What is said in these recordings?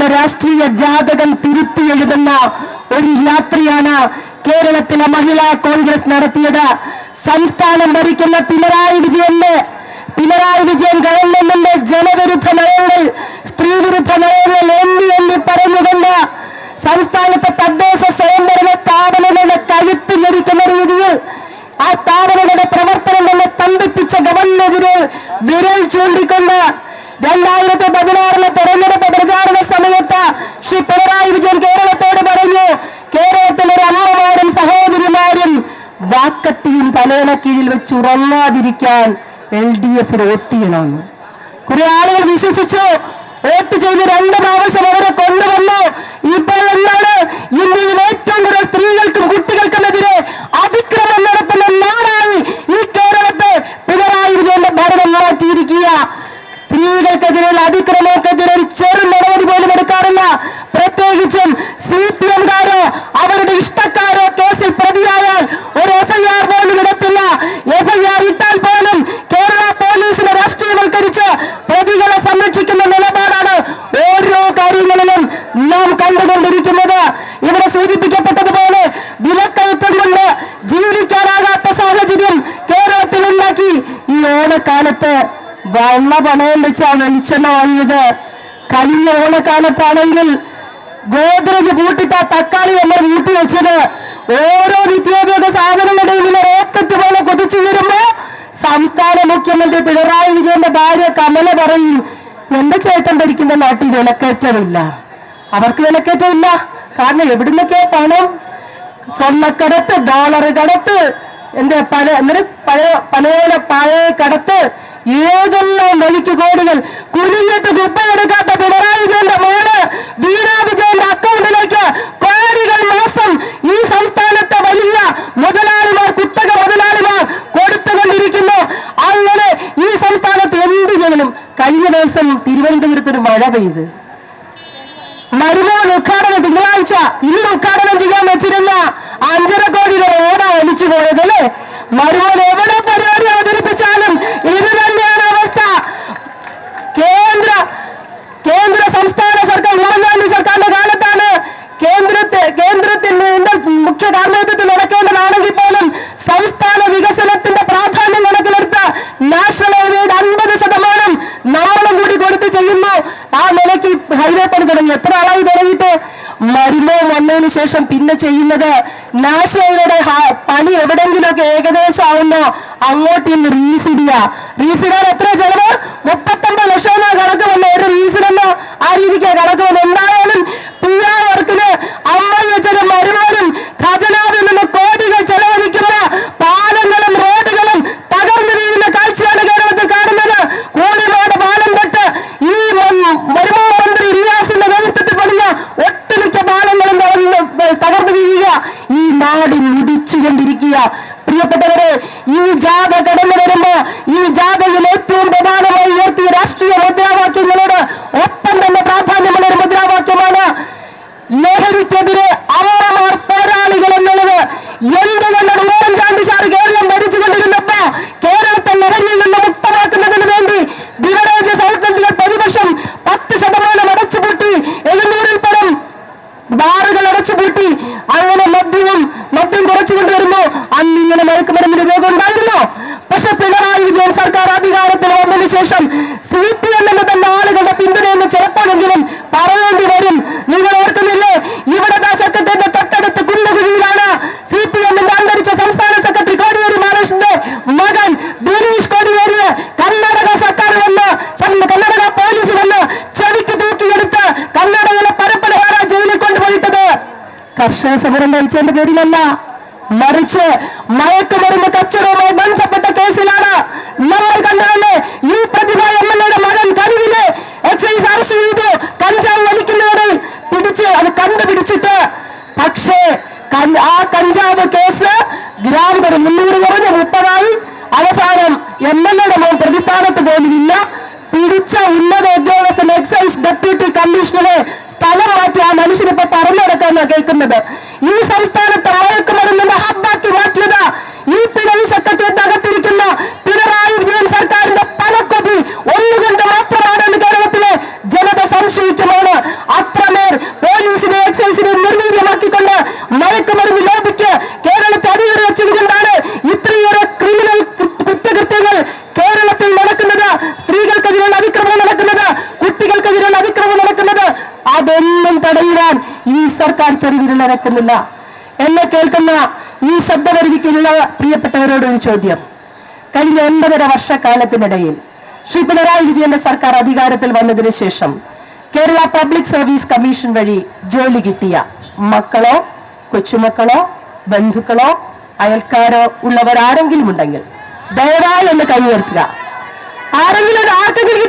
വിജയന്റെ രാഷ്ട്രീയ ജാതകം തിരുത്തി എഴുതുന്ന ഒരു യാത്രയാണ് കേരളത്തിലെ മഹിളാ കോൺഗ്രസ് നടത്തിയത്. സംസ്ഥാനം ഭരിക്കുന്ന പിണറായി വിജയന്റെ പിണറായി വിജയൻ ഗവൺമെന്റിന്റെ ജനവിരുദ്ധ നയങ്ങൾ സ്ത്രീവിരുദ്ധ നയങ്ങൾ എന്നി എന്നി പറഞ്ഞുകൊണ്ട് സംസ്ഥാനത്തെ തദ്ദേശ സ്വയംഭരണ സ്ഥാപനങ്ങളുടെ കഴുത്ത് ഞെരിക്കുന്ന രീതിയിൽ ആ സ്ഥാപനങ്ങളുടെ പ്രവർത്തനം തന്നെ സ്തംഭിപ്പിച്ച ഗവൺമെന്റിനെ വിരൽ ചൂണ്ടിക്കൊണ്ട് രണ്ടായിരത്തി പതിനാറിലെ തെരഞ്ഞെടുപ്പ് പ്രചാരണ സമയത്ത് ശ്രീ പിണറായി വിജയൻ കേരളത്തോട് പറഞ്ഞു കേരളത്തിലെ അമ്മമാരും സഹോദരിമാരും വാക്കത്തിയും തലേന കീഴിൽ വെച്ച് ഉറങ്ങാതിരിക്കാൻ എൽ ഡി എഫിന് വോട്ട് ചെയ്യണമെന്ന്. കുറെ ആളുകൾ വിശ്വസിച്ചു വോട്ട് ചെയ്ത് രണ്ട് പ്രാവശ്യം അവരെ കൊണ്ടുവന്നു ഇപ്പോൾ എന്താണ് ഇന്ത്യയിൽ ഏറ്റവും കൂടുതൽ സ്ത്രീകൾക്കും കുട്ടികൾക്കുമെതിരെ അതിക്രമം ഓണക്കാലത്ത് വെള്ള പണയം വെച്ചാ വെളിച്ചെണ്ണ വാങ്ങിയത്. കഴിഞ്ഞ ഓണക്കാലത്താണെങ്കിൽ ഗോദ്രജ് കൂട്ടിട്ട തക്കാളി നമ്മൾ കൂട്ടി വെച്ചത്. ഓരോ നിത്യോപയോഗ സാധനങ്ങളുടെയും വില റോക്കറ്റ് പോലെ കൊതിച്ചു വരുമ്പോ സംസ്ഥാന മുഖ്യമന്ത്രി പിണറായി വിജയന്റെ ഭാര്യ കമല പറയും എന്റെ ചേട്ടൻ ഭരിക്കുന്ന നാട്ടിൽ വിലക്കയറ്റമില്ല. അവർക്ക് വിലക്കയറ്റമില്ല. കാരണം എവിടുന്നൊക്കെ പണം? സ്വർണക്കടത്ത് ഡോളർ കടത്ത് എന്താ പല എന്നിട്ട് പഴയ പല പഴയ കടത്ത് ഏതെല്ലാം വഴിക്ക് കോടികൾ കുനിഞ്ഞിട്ട് കുപ്പയെടുക്കാത്ത പിണറായി വിജയന്റെ മോൾ വീണാ വിജയന്റെ അക്കൗണ്ടിലേക്ക് കോടികൾ മാസം ഈ സംസ്ഥാനത്തെ വലിയ മുതലാളിമാർ കുത്തക മുതലാളിമാർ കൊടുത്തുകൊണ്ടിരിക്കുന്നു അങ്ങനെ ഈ സംസ്ഥാനത്ത് എന്ത് ചെയ്യണം? കഴിഞ്ഞ ദിവസം തിരുവനന്തപുരത്ത് ഒരു മഴ പെയ്ത്. മരുമോൻ ഉദ്ഘാടനം തിങ്കളാഴ്ച ഇന്ന് ഉദ്ഘാടനം ചെയ്യാൻ വെച്ചിരുന്ന അഞ്ചര കോടി രൂപ ഓട ഒലിച്ചു പോയത് അല്ലേ? മരുമോൻ എവിടെ പരിപാടി അവതരിപ്പിച്ചാലും ഇത് തന്നെയാണ് അവസ്ഥ. കേന്ദ്ര കേന്ദ്ര സംസ്ഥാന സർക്കാർ ഉമ്മൻചാണ്ടി സർക്കാരിന്റെ കാലത്താണ് കേന്ദ്രത്തെ കേന്ദ്രത്തിന്റെ മുഖ്യ കാർമ്മികത്വത്തിൽ നടക്കേണ്ടതാണെങ്കിൽ പോലും സംസ്ഥാന വികസനത്തിന്റെ പ്രാധാന്യം കണക്കിലെടുത്ത് നാഷണൽ ഹൈവേയുടെ അൻപത് ശതമാനം നമ്മളും കൂടി കൊടുത്ത് ചെയ്യുന്നു. ആ നിലയ്ക്ക് ഹൈവേ പണി തുടങ്ങി. എത്ര ആളായി തുടങ്ങിയിട്ട്? മരുമോ ശേഷം പിന്നെ ചെയ്യുന്നത് നാഷണൽ ഹൈവേയുടെ പണി എവിടെങ്കിലുമൊക്കെ ഏകദേശം ആവുന്നോ അങ്ങോട്ട് ഇന്ന് റീസിടുക റീസിടാൻ എത്ര ചെലവ്? മുപ്പത്തൊമ്പത് ലക്ഷം എന്നാ കണക്ക് വന്ന ഒരു റീസിഡെന്ന് ആ രീതിക്ക് കണക്ക് വന്നു. എന്തായാലും മുടിച്ചുകൊണ്ടിരിക്കുക പ്രിയപ്പെട്ടവരെ ഈ ജാഥ കടന്നു വരുമ്പോ ഈ ജാഥയിൽ ഏറ്റവും പ്രധാനമായി ഉയർത്തിയ രാഷ്ട്രീയ മുദ്രാവാക്യങ്ങളോട് ഒപ്പം തന്നെ പ്രാധാന്യമുള്ള ഒരു മുദ്രാവാക്യമാണ് ലഹരിക്കെതിരെ അമ്മമാർ പോരാളികൾ എന്നുള്ളത്. എന്തുകൊണ്ടാണ് ഉമ്മൻചാണ്ടി സാർ കേരളം ഭരിച്ചുകൊണ്ടിരുന്നപ്പോ കേരളത്തെ ലഹരിയിൽ നിന്ന് മുക്തമാക്കുന്നതിന് വേണ്ടി ബിവറേജ് ഔട്ട്ലെറ്റുകൾ പ്രതിപക്ഷം പത്ത് ശതമാനം അടച്ചുപൂട്ടി എഴുന്നൂറിൽ പരം ബാറുകൾ അടച്ചുപൂട്ടി അങ്ങനെ മദ്യം കുറച്ചു കൊണ്ടുവരുന്നു അന്ന് ഇങ്ങനെ മയക്കുമരുന്നിന് ഉപയോഗം ഉണ്ടായിരുന്നു? പക്ഷെ പിണറായി വിജയൻ സർക്കാർ അധികാരത്തിൽ വന്നതിന് ശേഷം സി പി എം എന്ന തന്നെ ആളുകളുടെ പിന്തുണയെന്ന് ചിലപ്പോഴെങ്കിലും പറയേണ്ടി കർഷക സമരം കഴിച്ചതിന്റെ പേരിലല്ല. മറിച്ച് മയക്കുമരുന്ന് കച്ചവടവുമായി ബന്ധപ്പെട്ട കേസിലാണ് നമ്മൾ കണ്ടതല്ലേ പറഞ്ഞെടുക്കാന്നാ ചെറുവിരലടക്കുന്നില്ല എന്നെ കേൾക്കുന്ന ഈ ശബ്ദപരിധിക്കുള്ള പ്രിയപ്പെട്ടവരോട് ഒരു ചോദ്യം. കഴിഞ്ഞ ഒൻപതര വർഷക്കാലത്തിനിടയിൽ ശ്രീ പിണറായി വിജയന്റെ സർക്കാർ അധികാരത്തിൽ വന്നതിന് ശേഷം കേരള പബ്ലിക് സർവീസ് കമ്മീഷൻ വഴി ജോലി കിട്ടിയ മക്കളോ കൊച്ചുമക്കളോ ബന്ധുക്കളോ അയൽക്കാരോ ഉള്ളവർ ആരെങ്കിലും ഉണ്ടെങ്കിൽ ദയവായി ഒന്ന് കൈ ഉയർത്തുക. ആരെങ്കിലും ആർക്കെങ്കിലും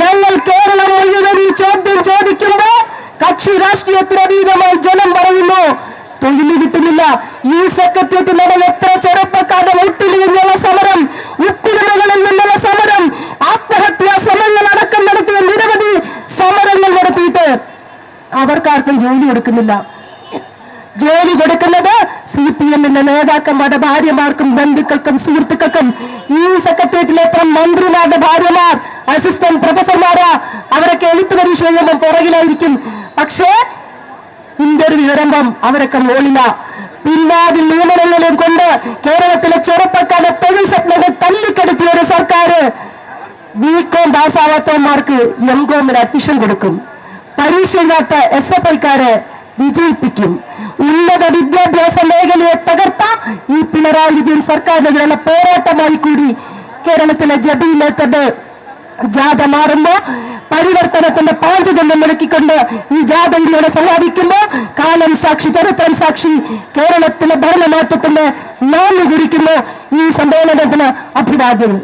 ഞങ്ങൾ കേരളം മുഴുവൻ ചോദ്യം ചോദിക്കുമ്പോ കക്ഷി രാഷ്ട്രീയത്തിന് അതീതമായി ജനം പറയുന്നു. തൊഴിൽ കിട്ടുന്നില്ല. ഈ സെക്രട്ടേറിയറ്റ് നട എത്ര ചെറുപ്പക്കാരുടെ വീട്ടിൽ നിന്നുള്ള സമരം? ഉപ്പിരുമകളിൽ നിന്നുള്ള സമരം. ആത്മഹത്യാ ശ്രമങ്ങൾ അടക്കം നടത്തിയ നിരവധി സമരങ്ങൾ നടത്തിയിട്ട് അവർക്കാർക്കും ജോലി കൊടുക്കുന്നില്ല. ജോലി കൊടുക്കുന്നത് സി പി എമ്മിന്റെ നേതാക്കന്മാരുടെ ഭാര്യമാർക്കും ബന്ധുക്കൾക്കും സുഹൃത്തുക്കൾക്കും. ഈ സെക്രട്ടേറിയറ്റിലെ എത്ര മന്ത്രിമാരുടെ ഭാര്യമാർ അസിസ്റ്റന്റ് പ്രൊഫസർമാരാ? അവരൊക്കെ എഴുത്ത് പരീക്ഷ എഴുതുമ്പോൾ പുറകിലായിരിക്കും. പക്ഷേ ഇന്റർവ്യൂ വരുമ്പം അവരൊക്കെ മോളില. പിന്നാതി നിയമനങ്ങളെയും കൊണ്ട് കേരളത്തിലെ ചെറുപ്പക്കാരുടെ തൊഴിൽ സ്വപ്നങ്ങൾ തല്ലിക്കെടുത്തിയ ഒരു സർക്കാർ ബികോം പാസ്സാവാത്തവന്മാർക്ക് എം കോമിന് അഡ്മിഷൻ കൊടുക്കും. പരീക്ഷ എഴുതാത്ത എസ് എഫ് ഐക്കാരെ വിജയിപ്പിക്കും. ഉന്നത വിദ്യാഭ്യാസ മേഖലയെ തകർത്ത ഈ പിണറായി വിജയൻ സർക്കാരിനെതിരെയുള്ള പോരാട്ടമായി കൂടി കേരളത്തിലെ ജബിയിലെത്തത് ജാഥ മാറുമ്പോ പരിവർത്തനത്തിന്റെ പാഞ്ചജന്യം മുടക്കിക്കൊണ്ട് ഈ ജാഥ ഇതിലൂടെ സമാപിക്കുമ്പോ കാലം സാക്ഷി ചരിത്രം സാക്ഷി കേരളത്തിലെ ഭരണമാറ്റത്തിന്റെ നാല് കുറിക്കുന്നു ഈ സമ്മേളനത്തിന് അഭിവാദ്യങ്ങൾ